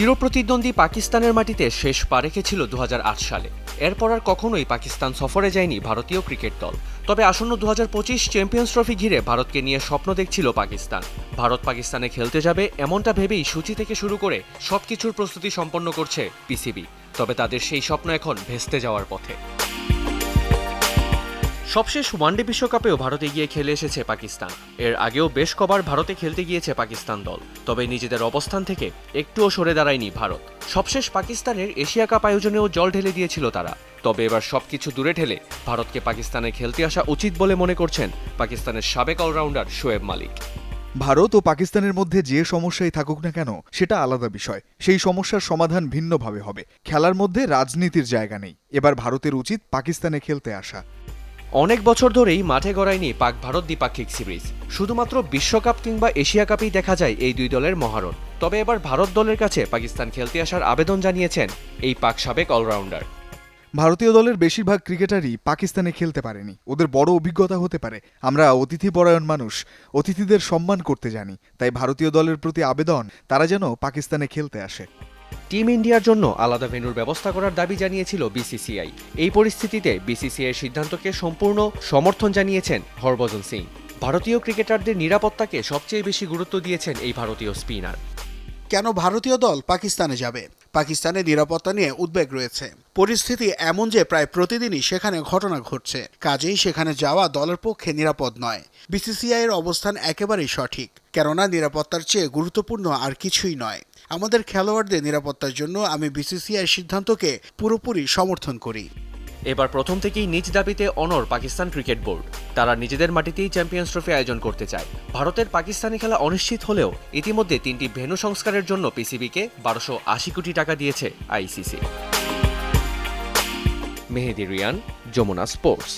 চিরপ্রতিদ্বন্দ্বী পাকিস্তানের মাটিতে শেষ পা রেখেছিল দু হাজার আট সালে। এরপর আর কখনোই পাকিস্তান সফরে যায়নি ভারতীয় ক্রিকেট দল। তবে আসন্ন দু হাজার পঁচিশ চ্যাম্পিয়ন্স ট্রফি ঘিরে ভারতকে নিয়ে স্বপ্ন দেখছিল পাকিস্তান। ভারত পাকিস্তানে খেলতে যাবে এমনটা ভেবেই সূচি থেকে শুরু করে সবকিছুর প্রস্তুতি সম্পন্ন করছে পিসিবি। তবে তাদের সেই স্বপ্ন এখন ভেস্তে যাওয়ার পথে। সবশেষ ওয়ানডে বিশ্বকাপেও ভারতে গিয়ে খেলে এসেছে পাকিস্তান। এর আগেও বেশ কবার ভারতে খেলতে গিয়েছে পাকিস্তান দল। তবে নিজেদের অবস্থান থেকে একটুও সরে দাঁড়ায়নি ভারত। সবশেষ পাকিস্তানের এশিয়া কাপ আয়োজনেও জল ঢেলে দিয়েছিল তারা। তবে এবার সবকিছু দূরে ঠেলে ভারতকে পাকিস্তানে খেলতে আসা উচিত বলে মনে করছেন পাকিস্তানের সাবেক অলরাউন্ডার শোয়েব মালিক। ভারত ও পাকিস্তানের মধ্যে যে সমস্যাই থাকুক না কেন, সেটা আলাদা বিষয়। সেই সমস্যার সমাধান ভিন্নভাবে হবে। খেলার মধ্যে রাজনীতির জায়গা নেই। এবার ভারতের উচিত পাকিস্তানে খেলতে আসা। অনেক বছর ধরেই মাঠে গড়ায়নি পাক ভারত দ্বিপাক্ষিক সিরিজ। শুধুমাত্র বিশ্বকাপ কিংবা এশিয়া কাপেই দেখা যায় এই দুই দলের মহারণ। তবে এবার ভারত দলের কাছে পাকিস্তান খেলতে আসার আবেদন জানিয়েছেন এই পাক সাবেক অলরাউন্ডার। ভারতীয় দলের বেশিরভাগ ক্রিকেটারই পাকিস্তানে খেলতে পারেনি। ওদের বড় অভিজ্ঞতা হতে পারে। আমরা অতিথি পরায়ণ মানুষ। অতিথিদের সম্মান করতে জানি। তাই ভারতীয় দলের প্রতি আবেদন, তারা যেন পাকিস্তানে খেলতে আসে। টিম ইন্ডিয়ার জন্য আলাদা ভেন্যুর ব্যবস্থা করার দাবি জানিয়েছিল বিসিসিআই। এই পরিস্থিতিতে বিসিসিআই সিদ্ধান্তকে সম্পূর্ণ সমর্থন জানিয়েছেন হরভজন সিং। ভারতীয় ক্রিকেটারদের নিরাপত্তাকে সবচেয়ে বেশি গুরুত্ব দিয়েছেন এই ভারতীয় স্পিনার। কেন ভারতীয় দল পাকিস্তানে যাবে? পাকিস্তানের নিরাপত্তা নিয়ে উদ্বেগ রয়েছে। পরিস্থিতি এমন যে প্রায় প্রতিদিনই সেখানে ঘটনা ঘটছে। কাজেই সেখানে যাওয়া দলের পক্ষে নিরাপদ নয়। বিসিসিআই এর অবস্থান একেবারেই সঠিক, কেননা নিরাপত্তার চেয়ে গুরুত্বপূর্ণ আর কিছুই নয়। আমাদের খেলোয়াড়দের নিরাপত্তার জন্য আমি বিসিসিআই সিদ্ধান্তকে পুরোপুরি সমর্থন করি। এবার প্রথম থেকেই নিজ দাবিতে অনর পাকিস্তান ক্রিকেট বোর্ড। তারা নিজেদের মাটিতেই চ্যাম্পিয়ন্স ট্রফি আয়োজন করতে চায়। ভারতের পাকিস্তানি খেলা অনিশ্চিত হলেও ইতিমধ্যে তিনটি ভেন্যু সংস্কারের জন্য পিসিবিকে বারোশো আশি কোটি টাকা দিয়েছে আইসিসি মেহেদি রিয়ান, যমুনা স্পোর্টস।